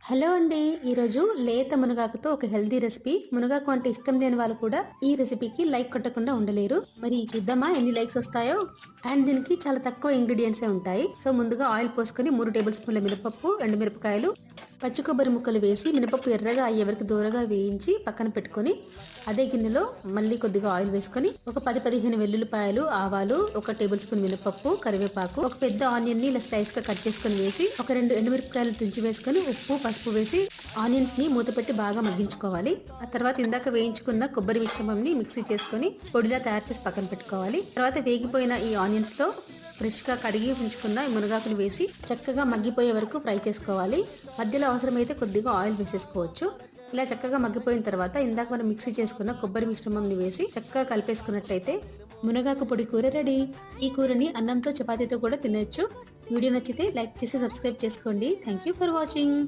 Hello అండి. ఈరోజు లేత మునగాకుతో ఒక హెల్తీ రెసిపీ. మునగాకు అంటే ఇష్టం లేని వాళ్ళు కూడా ఈ రెసిపీకి లైక్ కొట్టకుండా ఉండలేరు. మరి చూద్దామా ఎన్ని లైక్స్ వస్తాయో? అండ్ దీనికి చాలా తక్కువ ఇంగ్రీడియంట్సే ఉంటాయి. సో ముందుగా ఆయిల్ పోసుకొని మూడు టేబుల్ స్పూన్ల మినపప్పు రెండు మిరపకాయలు పచ్చి కొబ్బరి ముక్కలు వేసి మినపప్పు ఎర్రగా అయ్యే వరకు దూరగా వేయించి పక్కన పెట్టుకొని అదే గిన్నెలో మళ్ళీ కొద్దిగా ఆయిల్ వేసుకొని ఒక పది పదిహేను వెల్లుల్లిపాయలు ఆవాలు ఒక టేబుల్ స్పూన్ మినపప్పు కరివేపాకు ఒక పెద్ద ఆనియన్ని ఇలా స్లైస్గా కట్ చేసుకొని వేసి ఒక రెండు ఎండుమిరపకాయలు తుంచి వేసుకొని ఉప్పు పసుపు వేసి ఆనియన్స్ని మూత పెట్టి బాగా మగ్గించుకోవాలి. ఆ తర్వాత ఇందాక వేయించుకున్న కొబ్బరి మిశ్రమంని మిక్సీ చేసుకొని పొడిలా తయారు చేసి పక్కన పెట్టుకోవాలి. తర్వాత వేగిపోయిన ఈ ఆనియన్స్లో ఫ్రెష్గా కడిగి ఉంచుకున్న ఈ మునగాకులు వేసి చక్కగా మగ్గిపోయే వరకు ఫ్రై చేసుకోవాలి. మధ్యలో అవసరమైతే కొద్దిగా ఆయిల్ వేసేసుకోవచ్చు. ఇలా చక్కగా మగ్గిపోయిన తర్వాత ఇందాక మనం మిక్సీ చేసుకున్న కొబ్బరి మిశ్రమంని వేసి చక్కగా కలిపేసుకున్నట్లయితే మునగాకు పొడి కూర రెడీ. ఈ కూరని అన్నంతో చపాతీతో కూడా తినొచ్చు. వీడియో నచ్చితే లైక్ చేసి సబ్స్క్రైబ్ చేసుకోండి. Thank you for watching